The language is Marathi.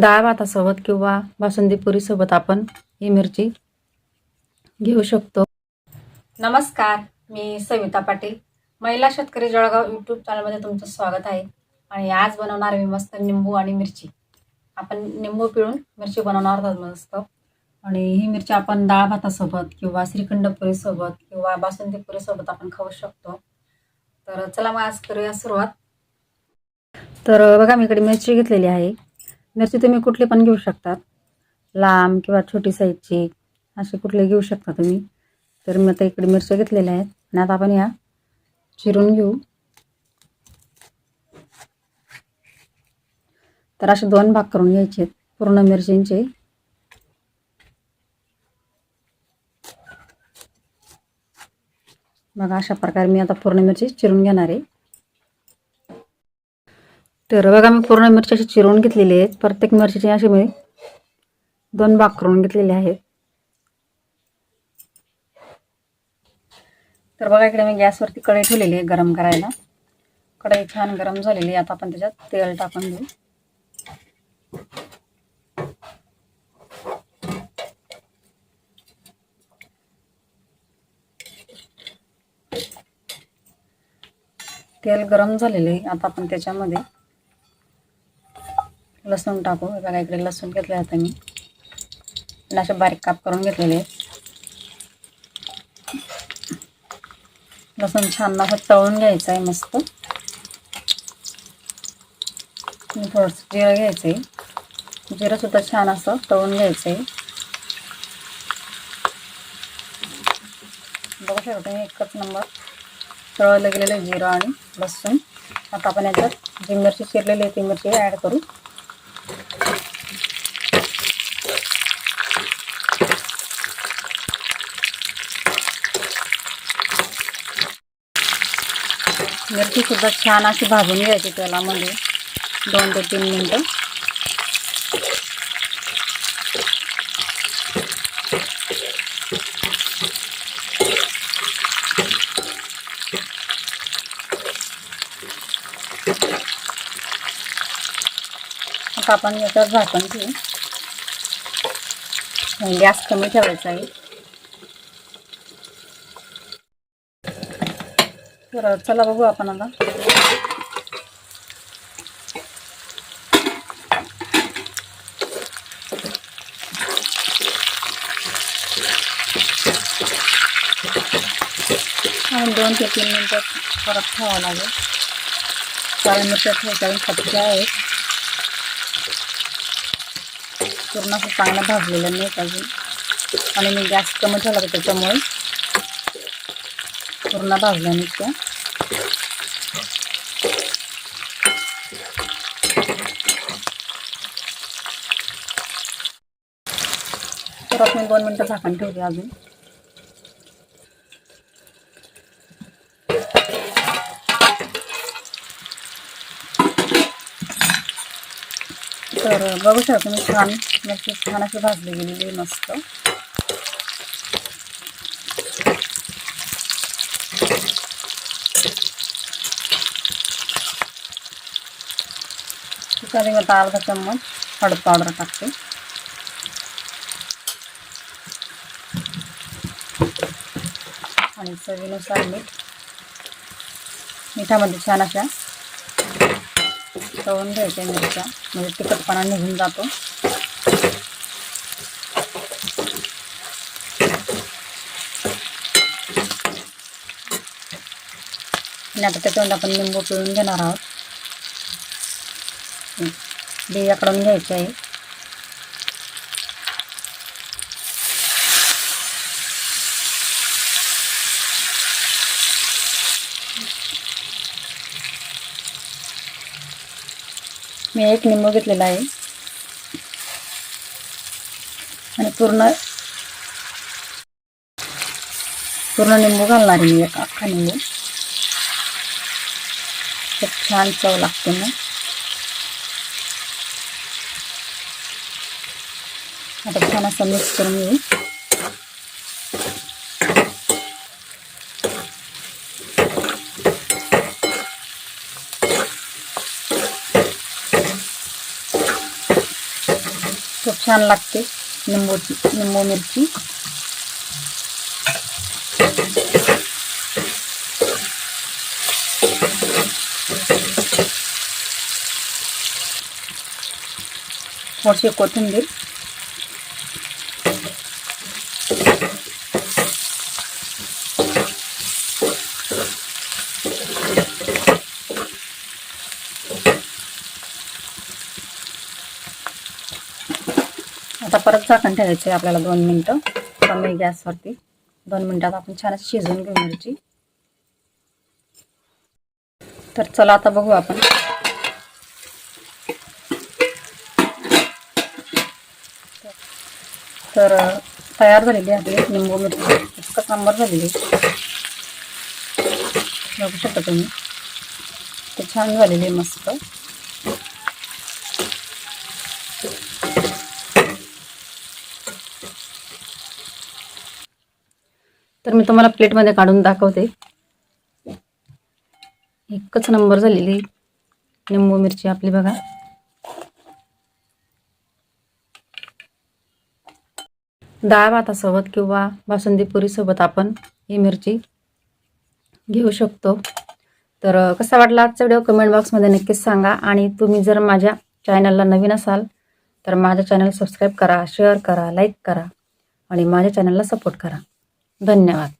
डाळ भातासोबत किंवा बासुंदी पुरीसोबत आपण ही मिरची घेऊ शकतो. नमस्कार मी सविता पाटील. महिला शेतकरी जळगाव यूट्यूब चॅनलमध्ये तुमचं स्वागत आहे. आणि आज बनवणार मी मस्त निंबू आणि मिरची. आपण निंबू पिळून मिरची बनवणार आहोत मस्त. आणि ही मिरची आपण डाळ भातासोबत किंवा श्रीखंड पुरीसोबत किंवा बासुंदी पुरीसोबत आपण खाऊ शकतो. तर चला मग आज करूया सुरुवात. तर बघा मी इकडे मिरची घेतलेली आहे. मिरची तुम्ही कुठली पण घेऊ शकतात. लांब किंवा छोटी साईजची अशी कुठली घेऊ शकता तुम्ही. तर मी आता इकडे मिरच्या घेतलेल्या आहेत. आणि आता आपण या चिरून घेऊ. तर असे दोन भाग करून घ्यायचे आहेत पूर्ण मिरचींचे. बघा अशा प्रकारे मी आता पूर्ण मिरची चिरून घेणार आहे. तर बघा मी पूर्ण मिरची अशी चिरून घेतलेली आहेत. प्रत्येक मिरचीचे असे मी दोन भाग करून घेतलेले आहेत. तर बघा इकडे मी गॅसवरती कढई ठेवलेली आहे गरम करायला. कढई छान गरम झालेली आहे. आता आपण त्याच्यात तेल टाकून देऊ. तेल गरम झालेले आहे. आता आपण त्याच्यामध्ये लसूण टाकू बघा इकडे लसूण घेतले आता मी. आणि असे बारीक काप करून घेतलेले. आहेत लसूण छान असं तळून घ्यायचं आहे मस्त. थोडंसं जिरं घ्यायचं आहे जिरंसुद्धा छान असं तळून घ्यायचं आहे बघू शकता मी एकच नंबर तळवलं गेलेलं जिरं आणि लसूण. आता आपण याच्यात जी मिरची चिरलेली आहे ती मिरची ॲड करू. मिरचीसुद्धा छान अशी भाजून घ्यायची तेलामध्ये दोन ते तीन मिनटं. आता आपण याच्यावर झाकण घेऊ गॅस कमी ठेवायचा आहे. तर चला बघू आपण आता. आणि दोन ते तीन मिनटं परत ठेवावं लागेल. कारण मिरच्या ठेवायच्या कच्च्या आहेत. पूर्ण असं चांगलं भाजलेलं नाही अजून. आणि मी गॅस कमी ठेवला त्याच्यामुळे पूर्ण भाजल्या नुसत्या परत मी दोन मिनटं झाकण ठेवते अजून. तर बघू शकता तुम्ही छान मिरची छान अशी भाजली गेलेली मस्त. त्याच्यामध्ये मी आता अर्धा चम्मच हळद पावडर टाकते आणि चवीनुसार मीठ मिठामध्ये छान अशा तळून घ्यायच्या मिरच्या म्हणजे तिखटपणा निघून जातो आणि आता त्याच्यामध्ये आपण लिंबू पिळून घेणार आहोत. बियाकडून घ्यायचं आहे. मी एक लिंबू घेतलेला आहे. आणि पूर्ण पूर्ण लिंबू घालणार आहे मी एक अख्खा लिंबू. खूप छान चव लागते मग आता छान असं मिक्स करून घेऊ. खूप छान लागते लिंबू निंबू मिरची. थोडीशी कोथिंबीर आता परत झाकण ठेवायचं आहे आपल्याला दोन मिनटं. कमी गॅसवरती दोन मिनटात आपण छान शिजवून घेऊ मिरची. तर चला आता बघू आपण. तर तयार झालेली आहे. लिंबू मिरची. एकच नंबर झालेली. बघू शकता तुम्ही. ते छान झालेली आहे मस्त. तर मी तुम्हाला प्लेटमध्ये काढून दाखवते. एकच नंबर झालेली. लिंबू मिरची आपली बघा. डाळ भातासोबत किंवा बासुंदी पुरीसोबत आपण ही मिरची घेऊ शकतो. तर कसा वाटला आजचा व्हिडिओ? कमेंट बॉक्समध्ये नक्कीच सांगा. आणि तुम्ही जर माझ्या चॅनलला नवीन असाल तर माझ्या चॅनल सबस्क्राईब करा शेअर करा लाईक करा आणि माझ्या चॅनलला सपोर्ट करा. धन्यवाद.